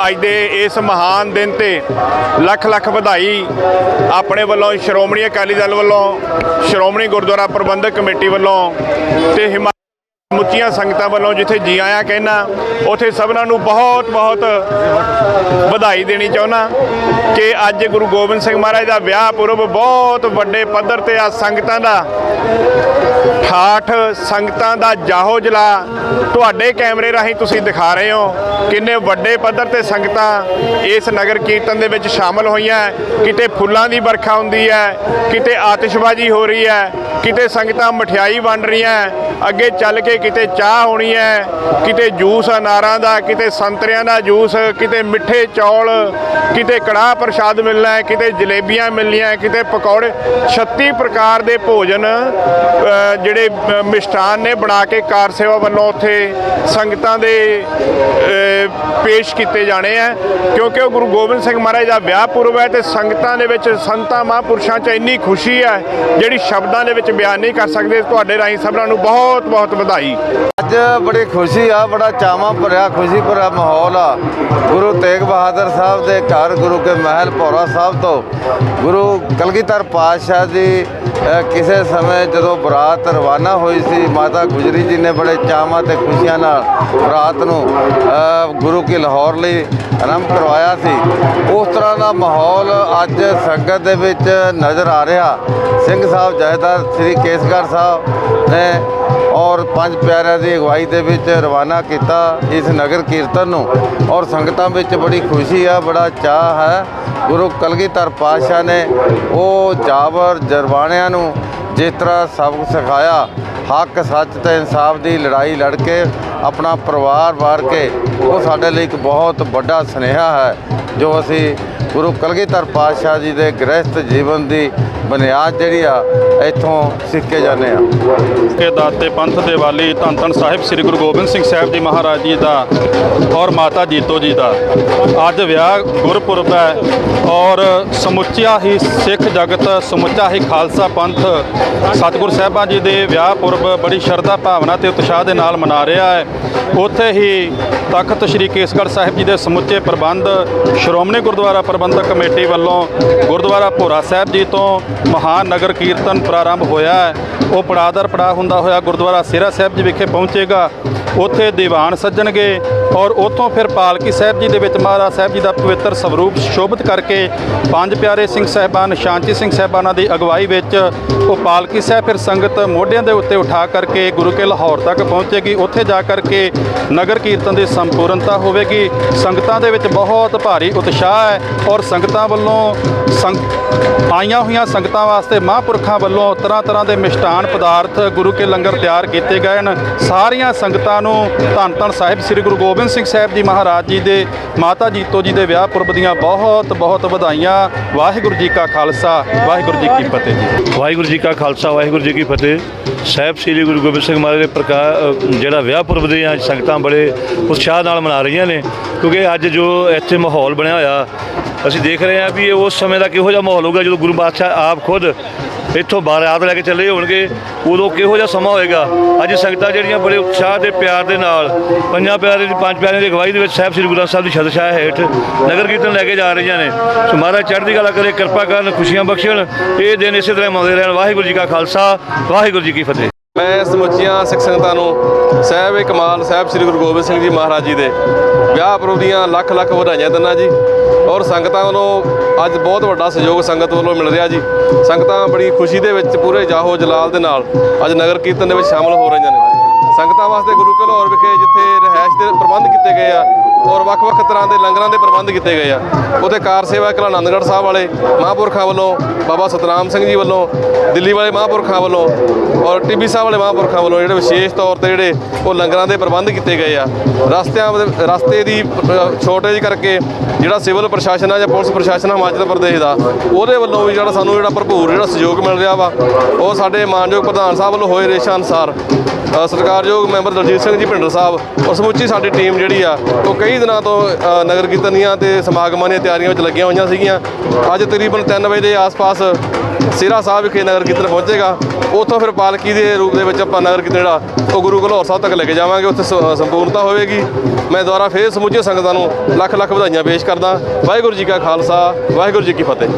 ਅੱਜ ਦੇ ਇਸ ਮਹਾਨ ਦਿਨ ਤੇ ਲੱਖ ਲੱਖ ਵਧਾਈ ਆਪਣੇ ਵੱਲੋਂ ਸ਼੍ਰੋਮਣੀ ਅਕਾਲੀ ਦਲ ਵੱਲੋਂ, ਸ਼੍ਰੋਮਣੀ ਗੁਰਦੁਆਰਾ ਪ੍ਰਬੰਧਕ ਕਮੇਟੀ ਵੱਲੋਂ ਤੇ ਹਿਮਾ ਮੁੱਚੀਆਂ ਸੰਗਤਾਂ ਵੱਲੋਂ ਜਿੱਥੇ ਜੀ ਆਇਆਂ ਕਹਿਣਾ ਉਥੇ ਸਭਨਾਂ ਨੂੰ ਬਹੁਤ ਬਹੁਤ ਵਧਾਈ ਦੇਣੀ ਚਾਹੁੰਦਾ ਕਿ ਅੱਜ ਗੁਰੂ ਗੋਬਿੰਦ ਸਿੰਘ ਮਹਾਰਾਜ ਦਾ ਵਿਆਹ ਪੁਰਬ ਬਹੁਤ ਵੱਡੇ ਪੱਧਰ ਤੇ ਆ ਸੰਗਤਾਂ ਦਾ। ਠਾਠ ਸੰਗਤਾਂ ਦਾ ਜਾਹੋ ਜਲਾ। ਤੁਹਾਡੇ ਕੈਮਰੇ ਰਾਹੀਂ ਤੁਸੀਂ ਦਿਖਾ ਰਹੇ ਹੋ ਕਿੰਨੇ ਵੱਡੇ ਪੱਧਰ ਤੇ ਸੰਗਤਾਂ ਇਸ ਨਗਰ ਕੀਰਤਨ ਦੇ ਵਿੱਚ ਸ਼ਾਮਲ ਹੋਈਆਂ ਕਿਤੇ ਫੁੱਲਾਂ ਦੀ ਵਰਖਾ ਹੁੰਦੀ ਹੈ, ਕਿਤੇ ਆਤਿਸ਼ਬਾਜ਼ੀ ਹੋ ਰਹੀ ਹੈ, ਕਿਤੇ ਸੰਗਤਾਂ ਮਠਿਆਈ ਵੰਡ ਰਹੀਆਂ ਅੱਗੇ ਚੱਲ ਕੇ ਕਿਤੇ ਕਿਤੇ ਚਾਹ ਹੋਣੀ ਹੈ ਕਿਤੇ ਜੂਸ ਅਨਾਰਾਂ ਦਾ ਕਿਤੇ ਸੰਤਰਿਆਂ ਦਾ ਜੂਸ ਕਿਤੇ ਮਿੱਠੇ ਚੌਲ ਕਿਤੇ ਕੜਾਹ ਪ੍ਰਸ਼ਾਦ ਮਿਲਣਾ ਹੈ ਕਿਤੇ ਜਲੇਬੀਆਂ ਮਿਲਣੀਆਂ ਕਿਤੇ ਪਕੌੜੇ 36 ਪ੍ਰਕਾਰ ਦੇ ਭੋਜਨ ਜਿਹੜੇ ਅ, ਮਿਸ਼ਟਾਨ ਨੇ ਬਣਾ ਕੇ ਕਾਰ ਸੇਵਾ ਵੱਲੋਂ ਉੱਥੇ ਸੰਗਤਾਂ ਦੇ ਪੇਸ਼ ਕੀਤੇ ਜਾਣੇ ਆ, ਕਿਉਂਕਿ ਉਹ ਗੁਰੂ ਗੋਬਿੰਦ ਸਿੰਘ ਮਹਾਰਾਜ ਦਾ ਵਿਆਹ ਪੁਰਬ ਹੈ ਤੇ ਸੰਗਤਾਂ ਦੇ ਵਿੱਚ, ਸੰਤਾਂ ਮਹਾਂਪੁਰਸ਼ਾਂ 'ਚ ਇੰਨੀ ਖੁਸ਼ੀ ਹੈ, ਜਿਹੜੀ ਸ਼ਬਦਾਂ ਦੇ ਵਿੱਚ ਬਿਆਨ ਨਹੀਂ ਕਰ ਸਕਦੇ। ਤੁਹਾਡੇ ਰਾਹੀਂ ਸਭਨਾਂ ਨੂੰ ਬਹੁਤ ਬਹੁਤ ਵਧਾਈ। ਅੱਜ ਬੜੀ ਖੁਸ਼ੀ ਆ, ਬੜਾ ਚਾਵਾਂ ਭਰਿਆ, ਖੁਸ਼ੀ ਭਰਿਆ ਮਾਹੌਲ ਆ। ਗੁਰੂ ਤੇਗ ਬਹਾਦਰ ਸਾਹਿਬ ਦੇ ਘਰ, ਗੁਰੂ ਕੇ ਮਹਿਲ ਭੌਰਾ ਸਾਹਿਬ ਤੋਂ। ਗੁਰੂ ਕਲਗੀਧਰ ਪਾਤਸ਼ਾਹ ਦੀ ਕਿਸੇ ਸਮੇਂ ਜਦੋਂ ਬਰਾਤ ਰਵਾਨਾ ਹੋਈ ਸੀ, ਮਾਤਾ ਗੁਜਰੀ ਜੀ ਨੇ ਬੜੇ ਚਾਵਾਂ ਤੇ ਖੁਸ਼ੀਆਂ ਨਾਲ ਬਰਾਤ ਨੂੰ ਗੁਰੂ ਕੀ ਲਾਹੌਰ ਲਈ ਆਰੰਭ ਕਰਵਾਇਆ ਸੀ। ਉਸ ਤਰ੍ਹਾਂ ਦਾ ਮਾਹੌਲ ਅੱਜ ਸੰਗਤ ਦੇ ਵਿੱਚ ਨਜ਼ਰ ਆ ਰਿਹਾ। ਸਿੰਘ ਸਾਹਿਬ ਜਾਇਦਾਦ ਸ੍ਰੀ ਕੇਸਗੜ੍ਹ ਸਾਹਿਬ ਨੇ ਔਰ ਪੰਜ ਪਿਆਰਿਆਂ ਦੀ ਅਗਵਾਈ ਦੇ ਵਿੱਚ ਰਵਾਨਾ ਕੀਤਾ ਇਸ ਨਗਰ ਕੀਰਤਨ ਨੂੰ। ਔਰ ਸੰਗਤਾਂ ਵਿੱਚ ਬੜੀ ਖੁਸ਼ੀ ਆ, ਬੜਾ ਚਾਹ ਹੈ। ਗੁਰੂ ਕਲਗੀਧਰ ਪਾਤਸ਼ਾਹ ਨੇ ਉਹ ਜਾਬਰ ਜਰਵਾਣਿਆਂ ਨੂੰ ਜਿਸ ਤਰ੍ਹਾਂ ਸਬਕ ਸਿਖਾਇਆ ਹੱਕ, ਸੱਚ ਤੇ ਇਨਸਾਫ ਦੀ ਲੜਾਈ ਲੜ ਕੇ ਆਪਣਾ ਪਰਿਵਾਰ ਵਾਰ ਕੇ, ਉਹ ਸਾਡੇ ਲਈ ਇੱਕ ਬਹੁਤ ਵੱਡਾ ਸੁਨੇਹਾ ਹੈ, ਜੋ ਅਸੀਂ ਗੁਰੂ ਕਲਗੀਧਰ ਪਾਤਸ਼ਾਹ ਜੀ ਦੇ ਗ੍ਰਸਥ ਜੀਵਨ ਦੀ ਬੁਨਿਆਦ ਜਿਹੜੀ ਆ, ਇੱਥੋਂ ਸਿੱਖੇ ਜਾਂਦੇ ਆ। ਕੇ ਦਾਤੇ ਪੰਥ ਦੇ ਵਾਲੀ ਧੰਨ ਧੰਨ ਸਾਹਿਬ ਸ੍ਰੀ ਗੁਰੂ ਗੋਬਿੰਦ ਸਿੰਘ ਸਾਹਿਬ ਜੀ ਮਹਾਰਾਜ ਜੀ ਦਾ ਔਰ ਮਾਤਾ ਜੀਤੋ ਜੀ ਦਾ। ਅੱਜ ਵਿਆਹ ਗੁਰਪੁਰਬ ਹੈ ਔਰ ਸਮੁੱਚਾ ਹੀ ਸਿੱਖ ਜਗਤ, ਸਮੁੱਚਾ ਹੀ ਖਾਲਸਾ ਪੰਥ ਸਤਿਗੁਰ ਸਾਹਿਬਾਂ ਜੀ ਦੇ ਵਿਆਹ ਪੁਰਬ ਬੜੀ ਸ਼ਰਧਾ ਭਾਵਨਾ ਤੇ ਉਤਸ਼ਾਹ ਦੇ ਨਾਲ ਮਨਾ ਰਿਹਾ ਹੈ। ਉੱਥੇ ਹੀ ਤਖਤ ਸ੍ਰੀ ਕੇਸਗੜ੍ਹ ਸਾਹਿਬ ਜੀ ਦੇ ਸਮੁੱਚੇ ਪ੍ਰਬੰਧ, ਸ਼੍ਰੋਮਣੀ ਗੁਰਦੁਆਰਾ ਪ੍ਰਬੰਧਕ ਕਮੇਟੀ ਵੱਲੋਂ ਗੁਰਦੁਆਰਾ ਭੋਰਾ ਸਾਹਿਬ ਜੀ ਤੋਂ ਮਹਾਨ ਨਗਰ ਕੀਰਤਨ ਪ੍ਰਾਰੰਭ ਹੋਇਆ ਹੈ। ਉਹ ਪੜਾਦਰ ਪੜਾ ਹੁੰਦਾ ਹੋਇਆ ਗੁਰਦੁਆਰਾ ਸਿਰਾ ਸਾਹਿਬ ਜੀ ਵਿਖੇ ਪਹੁੰਚੇਗਾ। ਉੱਥੇ ਦੀਵਾਨ ਸੱਜਣਗੇ। ਔਰ ਉੱਥੋਂ ਫਿਰ ਪਾਲਕੀ ਸਾਹਿਬ ਜੀ ਦੇ ਵਿੱਚ ਮਹਾਰਾਜ ਸਾਹਿਬ ਜੀ ਦਾ ਪਵਿੱਤਰ ਸਵਰੂਪ ਸ਼ੋਭਿਤ ਕਰਕੇ ਪੰਜ ਪਿਆਰੇ ਸਿੰਘ ਸਾਹਿਬਾਨ, ਸ਼ਾਂਤੀ ਸਿੰਘ ਸਾਹਿਬਾਨਾਂ ਦੀ ਅਗਵਾਈ ਵਿੱਚ ਉਹ ਪਾਲਕੀ ਸਾਹਿਬ ਫਿਰ ਸੰਗਤ ਮੋਢਿਆਂ ਦੇ ਉੱਤੇ ਉਠਾ ਕਰਕੇ ਗੁਰੂ ਕੇ ਲਾਹੌਰ ਤੱਕ ਪਹੁੰਚੇਗੀ। ਉੱਥੇ ਜਾ ਕਰਕੇ ਨਗਰ ਕੀਰਤਨ ਦੀ ਸੰਪੂਰਨਤਾ ਹੋਵੇਗੀ। ਸੰਗਤਾਂ ਦੇ ਵਿੱਚ ਬਹੁਤ ਭਾਰੀ ਉਤਸ਼ਾਹ ਹੈ ਔਰ ਸੰਗਤਾਂ ਵੱਲੋਂ ਸੰਗ ਆਈਆਂ ਹੋਈਆਂ ਸੰਗਤਾਂ ਵਾਸਤੇ ਮਹਾਂਪੁਰਖਾਂ ਵੱਲੋਂ ਤਰ੍ਹਾਂ ਤਰ੍ਹਾਂ ਦੇ ਮਿਸ਼ਟਾਨ ਪਦਾਰਥ ਗੁਰੂ ਕੇ ਲੰਗਰ ਤਿਆਰ ਕੀਤੇ ਗਏ ਹਨ। ਸਾਰੀਆਂ ਸੰਗਤਾਂ ਨੂੰ ਧੰਨ ਧੰਨ ਸਾਹਿਬ ਸ੍ਰੀ ਗੁਰੂ ਗੋਬਿੰਦ ਗੋਬਿੰਦ ਸਿੰਘ ਸਾਹਿਬ ਜੀ ਮਹਾਰਾਜ ਜੀ ਦੇ, ਮਾਤਾ ਜੀਤੋ ਜੀ ਦੇ ਵਿਆਹ ਪੁਰਬ ਦੀਆਂ ਬਹੁਤ ਬਹੁਤ ਵਧਾਈਆਂ। ਵਾਹਿਗੁਰੂ ਜੀ ਕਾ ਖਾਲਸਾ, ਵਾਹਿਗੁਰੂ ਜੀ ਕੀ ਫਤਿਹ ਜੀ। ਵਾਹਿਗੁਰੂ ਜੀ ਕਾ ਖਾਲਸਾ, ਵਾਹਿਗੁਰੂ ਜੀ ਕੀ ਫਤਿਹ। ਸਾਹਿਬ ਸ੍ਰੀ ਗੁਰੂ ਗੋਬਿੰਦ ਸਿੰਘ ਮਹਾਰਾਜ ਦੇ ਪ੍ਰਕਾਸ਼ ਜਿਹੜਾ ਵਿਆਹ ਪੁਰਬ ਦੇ ਅੱਜ ਸੰਗਤਾਂ ਬੜੇ ਉਤਸ਼ਾਹ ਨਾਲ ਮਨਾ ਰਹੀਆਂ ਨੇ, ਕਿਉਂਕਿ ਅੱਜ ਜੋ ਇੱਥੇ ਮਾਹੌਲ ਬਣਿਆ ਹੋਇਆ, ਅਸੀਂ ਦੇਖ ਰਹੇ ਹਾਂ ਵੀ ਇਹ ਉਸ ਸਮੇਂ ਦਾ ਕਿਹੋ ਜਿਹਾ ਮਾਹੌਲ ਹੋਊਗਾ ਜਦੋਂ ਗੁਰੂ ਬਾਦਸ਼ਾਹ ਆਪ ਖੁਦ ਇੱਥੋਂ ਬਾਰਾਤ ਲੈ ਕੇ ਚੱਲੇ ਹੋਣਗੇ, ਉਦੋਂ ਕਿਹੋ ਜਿਹਾ ਸਮਾਂ ਹੋਏਗਾ? ਅੱਜ ਸੰਗਤਾਂ ਜਿਹੜੀਆਂ ਬੜੇ ਉਤਸ਼ਾਹ ਤੇ ਪਿਆਰ ਦੇ ਨਾਲ, ਪੰਜਾਂ ਪਿਆਰੇ ਦੀ, ਪੰਜ ਪਿਆਰਿਆਂ ਦੀ ਅਗਵਾਈ ਦੇ ਵਿੱਚ ਸਾਹਿਬ ਸ੍ਰੀ ਗੁਰੂ ਗ੍ਰੰਥ ਸਾਹਿਬ ਦੀ ਛਤਰਛਾਇਆ ਹੇਠ ਨਗਰ ਕੀਰਤਨ ਲੈ ਕੇ ਜਾ ਰਹੀਆਂ ਨੇ। ਸੋ ਮਹਾਰਾਜ, ਚੜ੍ਹਦੀ ਕਲਾ ਕਰੇ, ਕਿਰਪਾ ਕਰਨ, ਖੁਸ਼ੀਆਂ ਬਖਸ਼ਣ। ਇਹ ਦਿਨ ਇਸੇ ਤਰ੍ਹਾਂ ਮਨਾਉਂਦੇ ਰਹਿਣ। ਵਾਹਿਗੁਰੂ ਜੀ ਕਾ ਖਾਲਸਾ, ਵਾਹਿਗੁਰੂ ਜੀ ਕੀ ਫਤਿਹ। ਮੈਂ ਸਮੁੱਚੀਆਂ ਸਿੱਖ ਸੰਗਤਾਂ ਨੂੰ, ਸਾਹਿਬ ਏ ਕਮਾਲ ਸਾਹਿਬ ਸ੍ਰੀ ਗੁਰੂ ਗੋਬਿੰਦ ਸਿੰਘ ਜੀ ਮਹਾਰਾਜ ਜੀ ਦੇ ਵਿਆਹ ਪੁਰਬ ਦੀਆਂ ਲੱਖ ਲੱਖ ਵਧਾਈਆਂ ਦਿੰਦਾ ਜੀ। ਔਰ ਸੰਗਤਾਂ ਵੱਲੋਂ ਅੱਜ ਬਹੁਤ ਵੱਡਾ ਸਹਿਯੋਗ ਸੰਗਤ ਵੱਲੋਂ ਮਿਲ ਰਿਹਾ ਜੀ। ਸੰਗਤਾਂ ਬੜੀ ਖੁਸ਼ੀ ਦੇ ਵਿੱਚ ਪੂਰੇ ਜਾਹੋ ਜਲਾਲ ਦੇ ਨਾਲ ਅੱਜ ਨਗਰ ਕੀਰਤਨ ਦੇ ਵਿੱਚ ਸ਼ਾਮਲ ਹੋ ਰਹੀਆਂ ਨੇ। ਸੰਗਤਾਂ ਵਾਸਤੇ ਗੁਰੂ ਕੇ ਲਾਹੌਰ ਵਿਖੇ ਜਿੱਥੇ ਰਿਹਾਇਸ਼ ਦੇ ਪ੍ਰਬੰਧ ਕੀਤੇ ਗਏ ਆ ਔਰ ਵੱਖ-ਵੱਖ ਤਰ੍ਹਾਂ ਦੇ ਲੰਗਰਾਂ ਦੇ ਪ੍ਰਬੰਧ ਕੀਤੇ ਗਏ ਆ। ਉਹਦੇ ਕਾਰ ਸੇਵਾ ਕਲਾ ਆਨੰਦਗੜ੍ਹ ਸਾਹਿਬ ਵਾਲੇ ਮਹਾਂਪੁਰਖਾਂ ਵੱਲੋਂ ਬਾਬਾ ਸਤਨਾਮ ਸਿੰਘ ਜੀ ਵੱਲੋਂ, ਦਿੱਲੀ ਵਾਲੇ ਮਹਾਂਪੁਰਖਾਂ ਵੱਲੋਂ ਔਰ ਟੀਬੀ ਸਾਹਿਬ ਵਾਲੇ ਮਹਾਂਪੁਰਖਾਂ ਵੱਲੋਂ ਜਿਹੜੇ ਵਿਸ਼ੇਸ਼ ਤੌਰ ਤੇ ਜਿਹੜੇ ਉਹ ਲੰਗਰਾਂ ਦੇ ਪ੍ਰਬੰਧ ਕੀਤੇ ਗਏ ਆ। ਰਸਤਿਆਂ ਰਸਤੇ ਦੀ ਛੋਟੇਜ ਕਰਕੇ ਜਿਹੜਾ ਸਿਵਲ ਪ੍ਰਸ਼ਾਸਨ ਆ ਜਾਂ ਪੁਲਿਸ ਪ੍ਰਸ਼ਾਸਨ ਹਿਮਾਚਲ ਪ੍ਰਦੇਸ਼ ਦਾ, ਉਹਦੇ ਵੱਲੋਂ ਵੀ ਜਿਹੜਾ ਸਾਨੂੰ ਜਿਹੜਾ ਭਰਪੂਰ ਜਿਹੜਾ ਸਹਿਯੋਗ ਮਿਲ ਰਿਹਾ ਵਾ, ਉਹ ਸਾਡੇ ਮਾਨਯੋਗ ਪ੍ਰਧਾਨ ਸਾਹਿਬ ਵੱਲੋਂ ਹੋਏ ਰੇਸ਼ਾ ਅਨੁਸਾਰ ਸਰਕਾਰਯੋਗ ਮੈਂਬਰ ਦਲਜੀਤ ਸਿੰਘ ਜੀ, ਭਿੰਡਰ ਸਾਹਿਬ, ਔਰ ਸਮੁੱਚੀ ਸਾਡੀ ਟੀਮ ਜਿਹੜੀ ਆ, ਉਹ ਕਈ ਕਈ ਦਿਨਾਂ ਤੋਂ ਅ, ਨਗਰ ਕੀਰਤਨ ਦੀਆਂ ਤੇ ਸਮਾਗਮਾਂ ਦੀਆਂ ਤਿਆਰੀਆਂ ਵਿੱਚ ਲੱਗੀਆਂ ਹੋਈਆਂ ਸੀਗੀਆਂ। ਅੱਜ ਤਕਰੀਬਨ 3 ਵਜੇ ਦੇ ਆਸ-ਪਾਸ ਸਿਰਾ ਸਾਹਿਬ ਵਿਖੇ ਨਗਰ ਕੀਰਤਨ ਪਹੁੰਚੇਗਾ। ਉੱਥੋਂ ਫਿਰ ਪਾਲਕੀ ਦੇ ਰੂਪ ਦੇ ਵਿੱਚ ਆਪਾਂ ਨਗਰ ਕੀਰਤਨ ਜਿਹੜਾ ਉਹ ਗੁਰੂ ਘਲੌਰ ਸਾਹਿਬ ਤੱਕ ਲੈ ਕੇ ਜਾਵਾਂਗੇ। ਉੱਥੇ ਸ- ਸੰਪੂਰਨਤਾ ਹੋਵੇਗੀ। ਮੈਂ ਦੁਬਾਰਾ ਫੇਰ ਸਮੁੱਚੇ ਸੰਗਤਾਂ ਨੂੰ ਲੱਖ ਲੱਖ ਵਧਾਈਆਂ ਪੇਸ਼ ਕਰਦਾ। ਵਾਹਿਗੁਰੂ ਜੀ ਕਾ ਖਾਲਸਾ ਵਾਹਿਗੁਰੂ ਜੀ ਕੀ ਫਤਿਹ।